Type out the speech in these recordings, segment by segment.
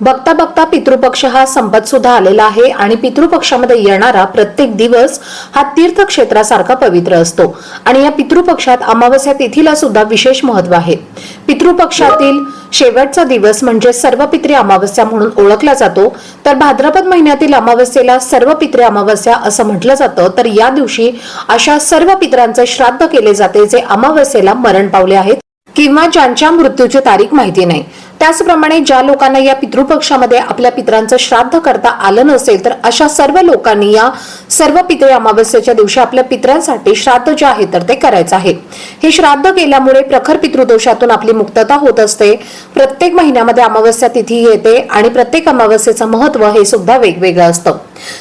बघता बघता पितृपक्ष हा संपत सुद्धा आलेला आहे आणि पितृपक्षामध्ये येणारा प्रत्येक दिवस हा तीर्थक्षेत्रासारखा पवित्र असतो. आणि या पितृपक्षात अमावस्या तिथीला सुद्धा विशेष महत्त्व आहे. पितृपक्षातील शेवटचा दिवस म्हणजे सर्व पित्री अमावस्या म्हणून ओळखला जातो. तर भाद्रपद महिन्यातील अमावस्येला सर्व पित्री अमावस्या असं म्हटलं जातं. तर या दिवशी अशा सर्व पितरांचे श्राद्ध केले जाते जे अमावस्येला मरण पावले आहेत. किंवा ज्यांच्या मृत्यूची तारीख माहिती नाही. त्याचप्रमाणे ज्या लोकांना या पितृपक्षामध्ये आपल्या पित्रांचं श्राद्ध करता आलं नसेल तर अशा सर्व लोकांनी या सर्व पितृ अमावस्येच्या दिवशी आपल्या पितरांसाठी श्राद्ध जे आहे तर ते करायचं आहे. हे श्राद्ध केल्यामुळे प्रखर पितृदोषातून आपली मुक्तता होत असते. प्रत्येक महिन्यामध्ये अमावस्या तिथी येते आणि प्रत्येक अमावस्येचं महत्त्व हे सुद्धा वेगवेगळं असतं.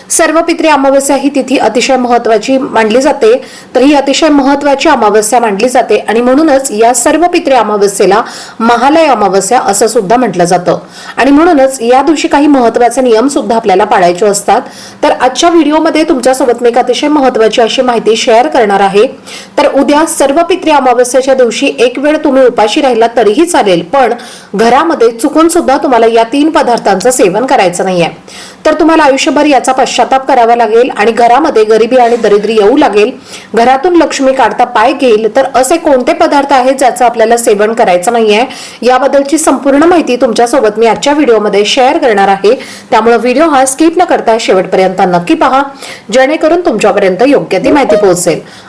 सर्व पित्री अमावस्या ही तिथी अतिशय महत्वाची मानली जाते. तर ही अतिशय महत्वाची अमावस्या मानली जाते आणि म्हणूनच या सर्व पित्री अमावस्येला महालय अमावस्या असं सुद्धा म्हटलं जातं. आणि म्हणूनच या दिवशी काही महत्त्वाचे नियम सुद्धा आपल्याला पाळायचे असतात. तर आजच्या व्हिडिओमध्ये तुमच्यासोबत मी एक अतिशय महत्वाची अशी माहिती शेअर करणार आहे. तर उद्या सर्व पित्री अमावस्याच्या दिवशी एक वेळ तुम्ही उपाशी राहिला तरीही चालेल पण घरामध्ये चुकून सुद्धा तुम्हाला या तीन पदार्थांचं सेवन करायचं नाहीये. तर तुम्हाला आयुष्यभर याचा पश्चाताप करावा लागेल आणि घरामध्ये गरिबी आणि दरिद्री येऊ लागेल. घरातून लक्ष्मी काढता पाय घेईल. तर असे कोणते पदार्थ आहेत ज्याचं आपल्याला सेवन करायचं नाहीये? याबद्दलची संपूर्ण माहिती तुमच्यासोबत मी आजच्या व्हिडिओमध्ये शेअर करणार आहे. त्यामुळे व्हिडिओ हा स्किप न करता शेवटपर्यंत नक्की पहा. जेणेकरून तुमच्यापर्यंत योग्य ती माहिती पोहोचेल.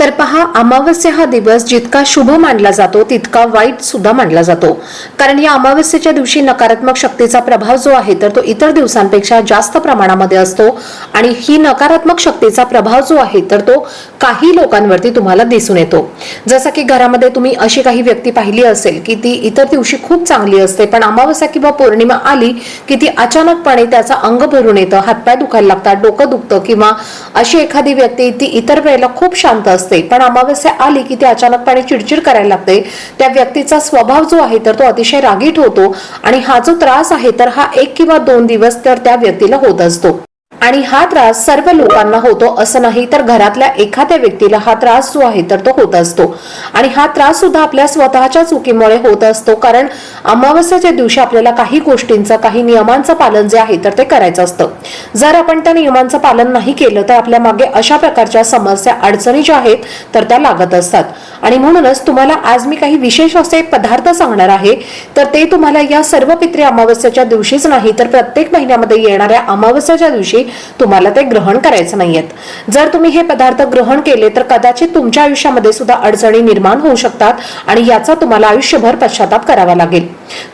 तर पहा अमावस्या हा दिवस जितका शुभ मानला जातो तितका वाईट सुद्धा मानला जातो. कारण या अमावस्येच्या दिवशी नकारात्मक शक्तीचा प्रभाव जो आहे तर तो इतर दिवसांपेक्षा जास्त प्रमाणामध्ये असतो. आणि ही नकारात्मक शक्तीचा प्रभाव जो आहे तर तो काही लोकांवरती तुम्हाला दिसून येतो. जसं की घरामध्ये तुम्ही अशी काही व्यक्ती पाहिली असेल की ती इतर दिवशी खूप चांगली असते पण अमावस्या किंवा पौर्णिमा आली की ती अचानकपणे त्याचा अंग भरून येतं हातपाय दुखायला लागतात डोकं दुखतं किंवा अशी एखादी व्यक्ती ती इतर वेळेला खूप शांत असते पण अमावस्या आली की ती अचानकपणे चिडचिड करायला लागते. त्या व्यक्तीचा स्वभाव जो आहे तर तो अतिशय रागीट होतो. आणि हा जो त्रास आहे तर हा एक किंवा दोन दिवस तर त्या व्यक्तीला होत असतो. आणि हा त्रास सर्व लोकांना होतो असं नाही तर घरातल्या एखाद्या व्यक्तीला हा त्रास जो आहे तर तो होत असतो. आणि हा त्रास सुद्धा आपल्या स्वतःच्या चुकीमुळे होत असतो. कारण अमावस्याच्या दिवशी आपल्याला काही गोष्टींचं काही नियमांचं पालन जे आहे तर ते करायचं असतं. जर आपण त्या नियमांचं पालन नाही केलं तर आपल्या मागे अशा प्रकारच्या समस्या अडचणी ज्या आहेत तर त्या लागत असतात. आणि म्हणूनच तुम्हाला आज मी काही विशेष असे पदार्थ सांगणार आहे. तर ते तुम्हाला या सर्व पित्री अमावस्याच्या दिवशीच नाही तर प्रत्येक महिन्यामध्ये येणाऱ्या अमावस्याच्या दिवशी तुम्हाला ते ग्रहण करायचं नाहीयेत. जर तुम्ही हे पदार्थ ग्रहण केले तर कदाचित तुमच्या आयुष्यामध्ये सुद्धा अडचणी निर्माण होऊ शकतात आणि याचा तुम्हाला आयुष्यभर पश्चाताप करावा लागेल.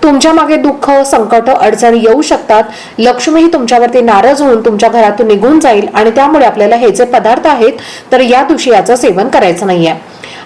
तुमच्या मागे दुःख संकट अडचणी येऊ शकतात. लक्ष्मीही तुमच्यावरती नाराज होऊन तुमच्या घरातून निघून जाईल आणि त्यामुळे आपल्याला हे जे पदार्थ आहेत तर या दिवशी याचं सेवन करायचं नाहीये.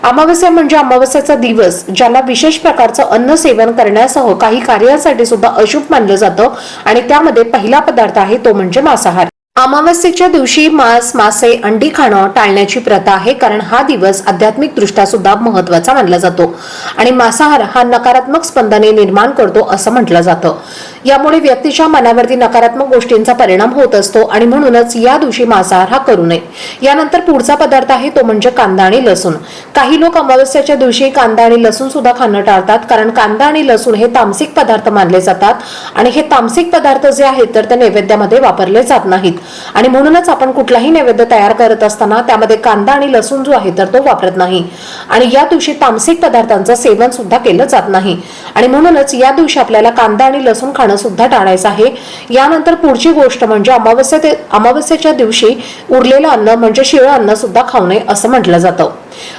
अमावस्या म्हणजे अमावस्याचा दिवस ज्याला विशेष प्रकारचं अन्न सेवन करण्यासह काही कार्यासाठी सुद्धा अशुभ मानलं जातं आणि त्यामध्ये पहिला पदार्थ आहे तो म्हणजे मांसाहार. अमावस्येच्या दिवशी मांस मासे अंडी खाणं टाळण्याची प्रथा आहे कारण हा दिवस आध्यात्मिक दृष्ट्या सुद्धा महत्त्वाचा मानला जातो. आणि मांसाहार हा नकारात्मक स्पंदने निर्माण करतो असं म्हटलं जातं. यामुळे व्यक्तीच्या मनावरती नकारात्मक गोष्टींचा परिणाम होत असतो आणि म्हणूनच या दिवशी मांसाहार हा करू नये. यानंतर पुढचा पदार्थ आहे तो म्हणजे कांदा आणि लसूण. काही लोक अमावस्याच्या दिवशी कांदा आणि लसूण सुद्धा खाणं टाळतात कारण कांदा आणि लसूण हे तामसिक पदार्थ मानले जातात आणि हे तामसिक पदार्थ जे आहेत तर ते नैवेद्यामध्ये वापरले जात नाहीत. आणि म्हणूनच आपण कुठलाही नैवेद्य तयार करत असताना त्यामध्ये कांदा आणि लसूण जो आहे तर तो वापरत नाही. आणि या दिवशी तामसिक पदार्थांचं सेवन सुद्धा केलं जात नाही. आणि म्हणूनच या दिवशी आपल्याला कांदा आणि लसूण खाणं सुद्धा टाळायचं आहे. यानंतर पुढची गोष्ट म्हणजे अमावस्या ते अमावस्याच्या दिवशी उरलेलं अन्न म्हणजे शिळं अन्न सुद्धा खाऊ नये असं म्हटलं जातं.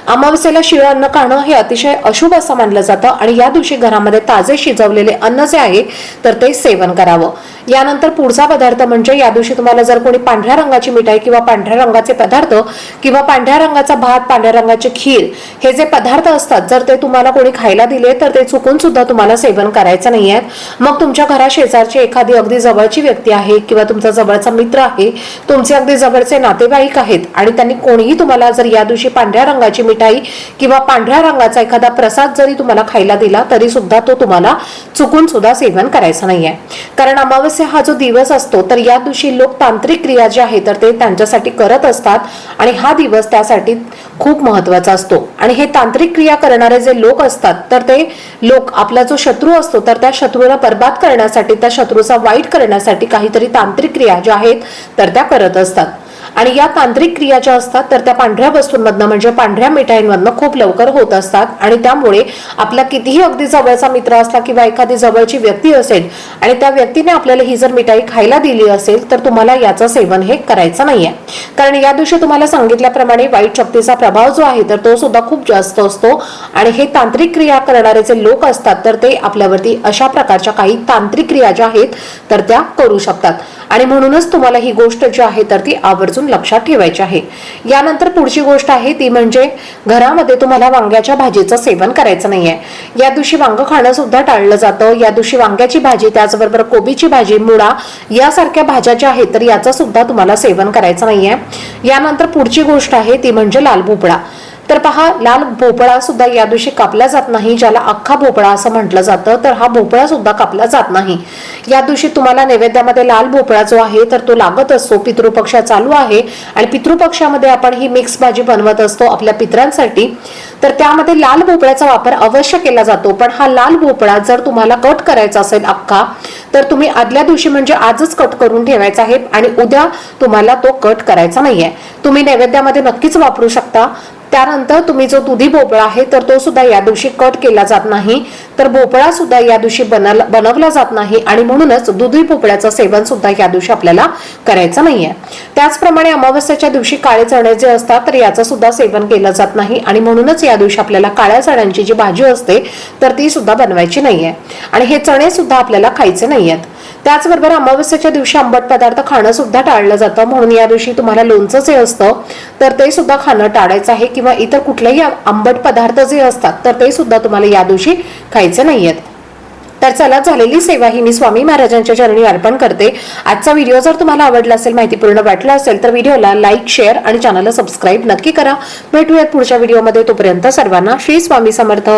अमावस्येला शिळं अन्न खाणं हे अतिशय अशुभ असं मानलं जातं आणि या दिवशी घरामध्ये ताजे शिजवलेले अन्न जे आहे तर ते सेवन करावं. यानंतर पुढचा पदार्थ म्हणजे या दिवशी तुम्हाला जर कोणी पांढऱ्या रंगाची मिठाई किंवा पांढऱ्या रंगाचे पदार्थ किंवा पांढऱ्या रंगाचा भात पांढऱ्या रंगाची खीर हे जे पदार्थ असतात जर ते तुम्हाला कोणी खायला दिले तर ते चुकून सुद्धा तुम्हाला सेवन करायचं नाही आहे मग तुमच्या घरा शेजारची एखादी अगदी जवळची व्यक्ती आहे किंवा तुमचा जवळचा मित्र आहे तुमचे अगदी जवळचे नातेवाईक आहेत आणि त्यांनी कोणीही तुम्हाला जर या दिवशी पांढऱ्या रंगाची मिठाई किंवा पांढऱ्या रंगाचा एखादा प्रसाद जरी तुम्हाला खायला दिला तरी सुद्धा तो तुम्हाला चुकून सुद्धा सेवन करायचा नाहीये. कारण अमावस्या हा जो दिवस असतो तर या दिवशी लोक तांत्रिक क्रिया ज्या आहेत तर ते त्यांच्यासाठी करत असतात आणि हा दिवस त्यासाठी खूप महत्त्वाचा असतो. आणि हे तांत्रिक क्रिया करणारे जे लोक असतात तर ते लोक आपला जो शत्रू असतो तर त्या शत्रूला बर्बाद करण्यासाठी त्या शत्रूचा वाईट करण्यासाठी काहीतरी तांत्रिक क्रिया ज्या आहेत तर त्या करत असतात. आणि या तांत्रिक क्रिया ज्या असतात तर त्या पांढऱ्या वस्तूंमधनं म्हणजे पांढऱ्या मिठाईंमधनं खूप लवकर होत असतात. आणि त्यामुळे आपला कितीही अगदी जवळचा मित्र असला किंवा एखादी जवळची व्यक्ती असेल आणि त्या व्यक्तीने आपल्याला ही जर मिठाई खायला दिली असेल तर तुम्हाला याचं सेवन हे करायचं नाहीये. कारण या दिवशी तुम्हाला सांगितल्याप्रमाणे वाईट शक्तीचा प्रभाव जो आहे तर तो सुद्धा खूप जास्त असतो. आणि हे तांत्रिक क्रिया करणारे जे लोक असतात तर ते आपल्यावरती अशा प्रकारच्या काही तांत्रिक क्रिया ज्या आहेत तर त्या करू शकतात. आणि म्हणूनच तुम्हाला ही गोष्ट जी आहे तर ती आवर्जून लक्षात ठेवायची आहे. यानंतर पुढची गोष्ट आहे ती म्हणजे घरामध्ये तुम्हाला वांग्याच्या भाजीचं सेवन करायचं नाहीये. या दिवशी वांग खाणं सुद्धा टाळलं जातं. या दिवशी वांग्याची भाजी त्याचबरोबर कोबीची भाजी मुळा यासारख्या भाज्या ज्या आहेत तर याचं सुद्धा तुम्हाला सेवन करायचं नाहीये. यानंतर पुढची गोष्ट आहे ती म्हणजे लाल भोपळा. तर पहा लाल भोपळा सुद्धा या दिवशी कापला जात नाही ज्याला अख्खा भोपळा असं म्हटलं जातं तर हा भोपळा सुद्धा कापला जात नाही. या दिवशी तुम्हाला नैवेद्यामध्ये लाल भोपळा जो आहे तर तो लागत असतो पितृपक्ष चालू आहे आणि पितृपक्षामध्ये आपण ही मिक्स भाजी बनवत असतो आपल्या पितरांसाठी. तर त्यामध्ये लाल भोपळ्याचा वापर अवश्य केला जातो पण हा लाल भोपळा जर तुम्हाला कट करायचा असेल अख्खा तर तुम्ही आदल्या दिवशी म्हणजे आजच कट करून ठेवायचा आहे आणि उद्या तुम्हाला तो कट करायचा नाहीये. तुम्ही नैवेद्यामध्ये नक्कीच वापरू शकता. त्यानंतर तुम्ही जो दुधी भोपळा आहे तर तो सुद्धा या दिवशी कट केला जात नाही. तर भोपळा सुद्धा या दिवशी बनवला जात नाही आणि म्हणूनच दुधी भोपळ्याचं सेवन सुद्धा या दिवशी आपल्याला करायचं नाहीये. त्याचप्रमाणे अमावस्याच्या दिवशी काळे चणे जे असतात तर याचं सुद्धा सेवन केलं जात नाही आणि म्हणूनच या दिवशी आपल्याला काळ्या चण्यांची जी भाजी असते तर ती सुद्धा बनवायची नाहीये. आणि हे चणे सुद्धा आपल्याला खायचे नाहीयेत. त्याचबरोबर अमावस्याच्या दिवशी आंबट पदार्थ खाणं सुद्धा टाळलं जातं. म्हणून या दिवशी तुम्हाला लोणचं जे असतं तर ते सुद्धा खाणं टाळायचं आहे. किंवा इतर कुठलेही आंबट पदार्थ जे असतात तर ते सुद्धा तुम्हाला या दिवशी खायचे नाहीयेत तर चला झालेली सेवा ही मी स्वामी महाराजांच्या चरणी अर्पण करते. आजचा व्हिडिओ जर तुम्हाला आवडला असेल माहितीपूर्ण वाटला असेल तर व्हिडिओला लाईक शेअर आणि चॅनलला सबस्क्राईब नक्की करा. भेटूयात पुढच्या व्हिडिओमध्ये. तोपर्यंत सर्वांना श्री स्वामी समर्थ.